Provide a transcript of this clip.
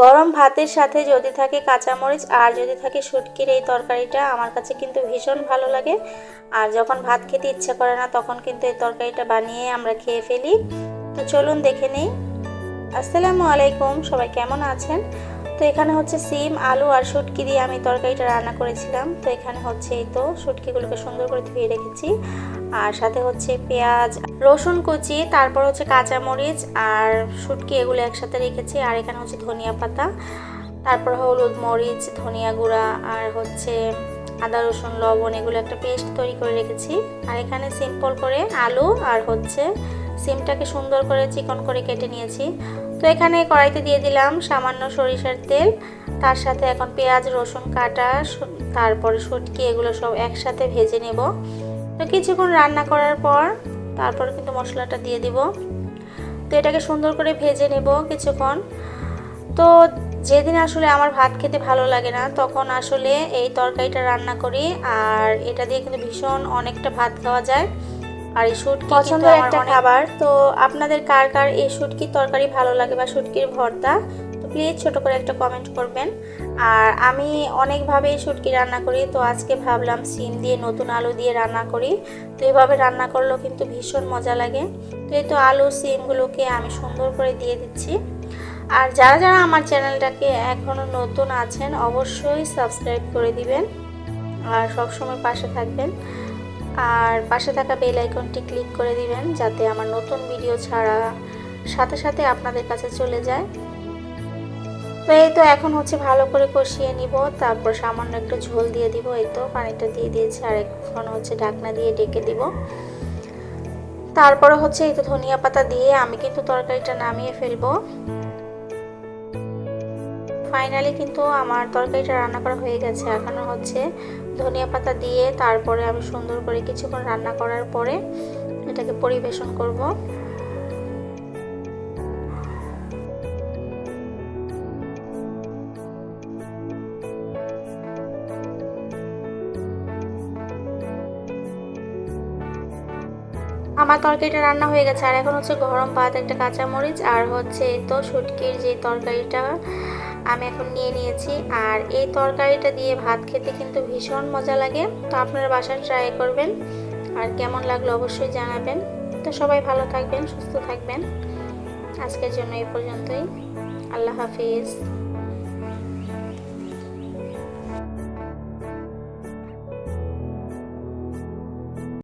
গরম ভাতের সাথে যদি থাকে কাঁচামরিচ আর যদি থাকে শুটকির এই তরকারিটা, আমার কাছে কিন্তু ভীষণ ভালো লাগে। আর যখন ভাত খেতে ইচ্ছা করে না, তখন কিন্তু এই তরকারিটা বানিয়ে আমরা খেয়ে ফেলি। তো চলুন দেখে নিই। আসসালামু আলাইকুম, সবাই কেমন আছেন? তো এখানে হচ্ছে সিম, আলু আর শুটকি দিয়ে আমি তরকারিটা রান্না করেছিলাম। তো এখানে হচ্ছে এই তো শুটকিগুলোকে সুন্দর করে ধুয়ে রেখেছি। আর সাথে হচ্ছে পেঁয়াজ, রসুন কুচি, তারপর হচ্ছে কাঁচামরিচ আর শুটকি এগুলো একসাথে রেখেছি। আর এখানে হচ্ছে ধনিয়া পাতা, তারপর হলুদ মরিচ, ধনিয়া গুঁড়া আর হচ্ছে আদা, রসুন, লবণ এগুলো একটা পেস্ট তৈরি করে রেখেছি। আর এখানে সিম্পল করে আলু আর হচ্ছে সিমটাকে সুন্দর করে চিকন করে কেটে নিয়েছি। তো এখানে কড়াইতে দিয়ে দিলাম সামান্য সরিষার তেল, তার সাথে এখন পেঁয়াজ, রসুন কাটা তারপরে শুটকি, এগুলো সব একসাথে ভেজে নেব। তো কিছুক্ষণ রান্না করার পর তারপর কিন্তু মশলাটা দিয়ে দিব। তো এটাকে সুন্দর করে ভেজে নেব কিছুক্ষণ। তো যেদিন আসলে আমার ভাত খেতে ভালো লাগে না, তখন আসলে এই তরকারিটা রান্না করি, আর এটা দিয়ে কিন্তু ভীষণ অনেকটা ভাত খাওয়া যায়। আর এই শুটকি পছন্দের একটা খাবার। তো আপনাদের কার কার এই শুটকির তরকারি ভালো লাগে বা শুটকির ভর্তা? তো প্লিজ ছোট করে একটা কমেন্ট করবেন। আর আমি অনেকভাবে শুটকি রান্না করি তো আজকে ভাবলাম সিম দিয়ে নতুন আলু দিয়ে রান্না করি। তো এইভাবে রান্না করলেও কিন্তু ভীষণ মজা লাগে। তো এই তো আলু সিমগুলোকে আমি সুন্দর করে দিয়ে দিচ্ছি। আর যারা যারা আমার চ্যানেলটাকে এখনও নতুন আছেন অবশ্যই সাবস্ক্রাইব করে দিবেন। আর সবসময় পাশে থাকবেন। আর পাশে থাকা বেল আইকনটি ক্লিক করে দিবেন, যাতে আমার নতুন ভিডিও ছাড়া সাথে সাথে আপনাদের কাছে চলে যায়। তো এই তো এখন হচ্ছে ভালো করে কষিয়ে নিব, তারপর সামান্য একটু ঝোল দিয়ে দিব, এই তো পানিটা দিয়ে দিয়েছি, আর এখন হচ্ছে ঢাকনা দিয়ে ডেকে দিব। তারপরে হচ্ছে এই তো ধনিয়া পাতা দিয়ে আমি কিন্তু তরকারিটা নামিয়ে ফেলব। ফাইনালি কিন্তু আমার তরকারিটা রান্না করা হয়ে গেছে। এখন হচ্ছে ধনিয়া পাতা দিয়ে তারপরে আমি সুন্দর করে কিছুক্ষণ রান্না করার পরে এটাকে পরিবেশন করব। আমার তরকারিটা রান্না হয়ে গেছে। আর এখন হচ্ছে গরম ভাত, একটা কাঁচামরিচ আর হচ্ছে তো শুটকির যে তরকারিটা আমি এখন নিয়ে নিয়েছি আর এই তরকারিটা দিয়ে ভাত খেতে কিন্তু ভীষণ মজা লাগে। তো আপনারা বাসায় ট্রাই করবেন। আর কেমন লাগল অবশ্যই জানাবেন। তো সবাই ভালো থাকবেন, সুস্থ থাকবেন। আজকের জন্য এই পর্যন্তই। আল্লাহ হাফিজ।